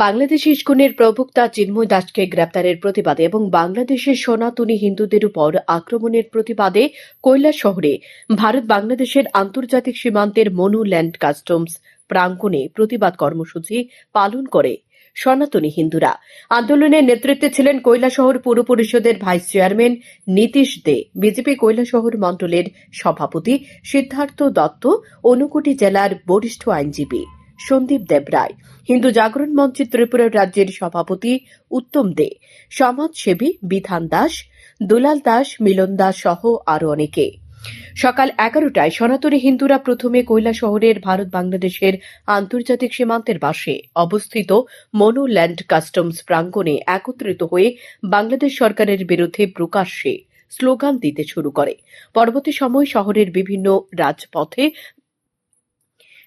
বাংলাদেশ ইস্কনের প্রবক্তা চিন্ময় দাসকে গ্রেপ্তারের প্রতিবাদে এবং বাংলাদেশের সনাতনী হিন্দুদের উপর আক্রমণের প্রতিবাদে কৈলাস শহরে ভারত বাংলাদেশের আন্তর্জাতিক সীমান্তের মনু ল্যান্ড কাস্টমস প্রাঙ্গণে প্রতিবাদ কর্মসূচি পালন করে সনাতনী হিন্দুরা। আন্দোলনের নেতৃত্বে ছিলেন কৈলাসহর পৌর পরিষদের vice chairman Nitish Dey. BJP Kailashahar মণ্ডলের সভাপতি সিদ্ধার্থ দত্ত অনুকুটি জেলার বরিষ্ঠ আইনজীবী। সন্দীপ দেবরায় হিন্দু জাগরণ মঞ্চ ত্রিপুরা রাজ্যের সভাপতি উত্তম দে, সমাজসেবী বিধান দাস, দুলাল দাস, মিলন দাস সহ আরও অনেকে। সকাল এগারোটায় সনাতনী হিন্দুরা প্রথমে কৈলা শহরের ভারত বাংলাদেশের আন্তর্জাতিক সীমান্তের পাশে অবস্থিত মনোল্যান্ড কাস্টমস প্রাঙ্গণে একত্রিত হয়ে বাংলাদেশ সরকারের বিরুদ্ধে প্রকাশ্যে স্লোগান দিতে শুরু করে। পরবর্তী সময় শহরের বিভিন্ন রাজপথে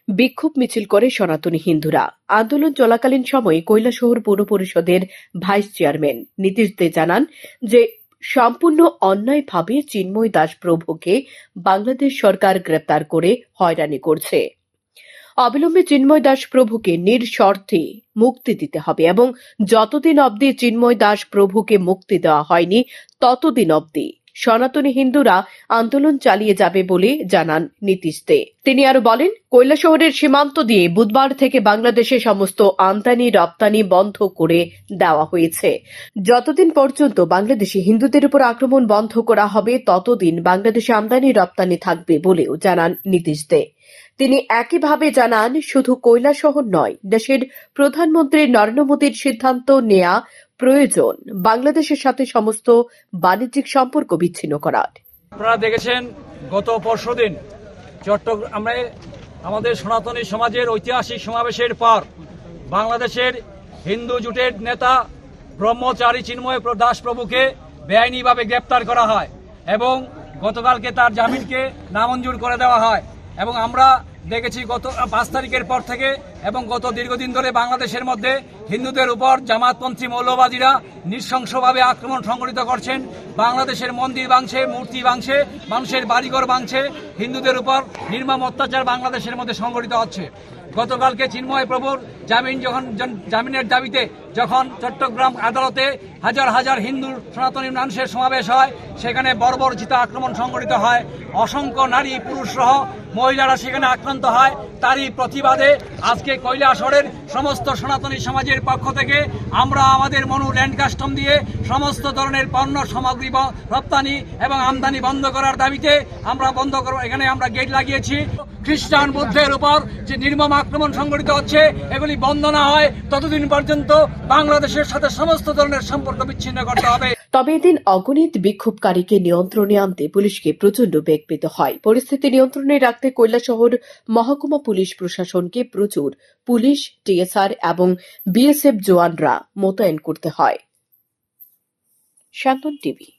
বিক্ষোভ মিছিল করে সনাতনী হিন্দুরা। আন্দোলন চলাকালীন সময়ে কৈলাসহর পৌর পরিষদের ভাইস চেয়ারম্যান নীতিশ দে জানান যে, সম্পূর্ণ অন্যায়ভাবে চিন্ময় দাস প্রভুকে বাংলাদেশ সরকার গ্রেপ্তার করে হয়রানি করছে। অবিলম্বে চিন্ময় দাস প্রভুকে নির্শর্তে মুক্তি দিতে হবে এবং যতদিন অবধি চিন্ময় দাস প্রভুকে মুক্তি দেওয়া হয়নি, ততদিন অবধি সনাতনী হিন্দুরা আন্দোলন চালিয়ে যাবে বলে জানান নীতিশ দে। তিনি আরও বলেন কৈলাসহরের সীমান্ত দিয়ে বুধবার থেকে বাংলাদেশে সমস্ত আমদানি, রপ্তানি বন্ধ করে দেওয়া হয়েছে। যতদিন পর্যন্ত বাংলাদেশে হিন্দুদের উপর আক্রমণ বন্ধ করা হবে, ততদিন বাংলাদেশে আমদানি, রপ্তানি থাকবে বলেও জানান নীতিশ দে। তিনি একইভাবে জানান, শুধু কৈলাসহর নয়, দেশের প্রধানমন্ত্রী নরেন্দ্র মোদীর সিদ্ধান্ত নেয়া প্রয়োজন। বাংলাদেশের সাথে সমস্ত বাণিজ্যিক সম্পর্ক বিচ্ছিন্ন করার। আপনারা দেখেছেন, গত পরশুদিন চট্টগ্রামে আমাদের সনাতনী সমাজের ঐতিহাসিক সমাবেশের পর বাংলাদেশের হিন্দু জোটের নেতা ব্রহ্মচারী চিন্ময় দাস প্রভুকে বেআইনিভাবে গ্রেপ্তার করা হয় এবং গতকালকে তার জামিনকে নামঞ্জুর করে দেওয়া হয় এবং আমরা দেখেছি গত পাঁচ তারিখের পর থেকে এবং গত দীর্ঘদিন ধরে বাংলাদেশের মধ্যে হিন্দুদের উপর জামাতপন্থী মৌলবাদীরা নৃশংসভাবে আক্রমণ সংগঠিত করছেন। বাংলাদেশের মন্দির বাংছে মূর্তি বাংছে মানুষের বাড়িঘর বাংছে হিন্দুদের উপর নির্মম অত্যাচার বাংলাদেশের মধ্যে সংগঠিত হচ্ছে। গতকালকে চিন্ময় প্রভুর জামিন যখন জামিনের দাবিতে যখন চট্টগ্রাম আদালতে হাজার হাজার হিন্দু সনাতনী মানুষের সমাবেশ হয়, সেখানে বর্বরচিত আক্রমণ সংঘটিত হয়। অসংখ্য নারী, পুরুষ সহ মহিলারা সেখানে আক্রান্ত হয়। তারই প্রতিবাদে আজকে কৈলাসরের সমস্ত সনাতনী সমাজের পক্ষ থেকে আমরা আমাদের মনু ল্যান্ড কাস্টম দিয়ে সমস্ত ধরনের পণ্য, সামগ্রী রপ্তানি এবং আমদানি বন্ধ করার দাবিতে আমরা বন্ধ করব এখানে আমরা গেট লাগিয়েছি। খ্রিস্টান বুদ্ধের উপর যে নির্মম আক্রমণ সংঘটিত হচ্ছে, এগুলি বন্ধ না হয়, ততদিন পর্যন্ত বাংলাদেশের সাথে সমস্ত ধরনের সম্পর্ক বিচ্ছিন্ন করতে হবে। তবে এদিন অগণিত বিক্ষোভকারীকে নিয়ন্ত্রণে আনতে পুলিশকে প্রচণ্ড বেগ পেতে হয়। পরিস্থিতি নিয়ন্ত্রণে রাখতে কৈলাসহর মহকুমা পুলিশ প্রশাসনকে প্রচুর পুলিশ, টিএসআর এবং বিএসএফ জওয়ানরা মোতায়েন করতে হয়। শান্তন টিভি।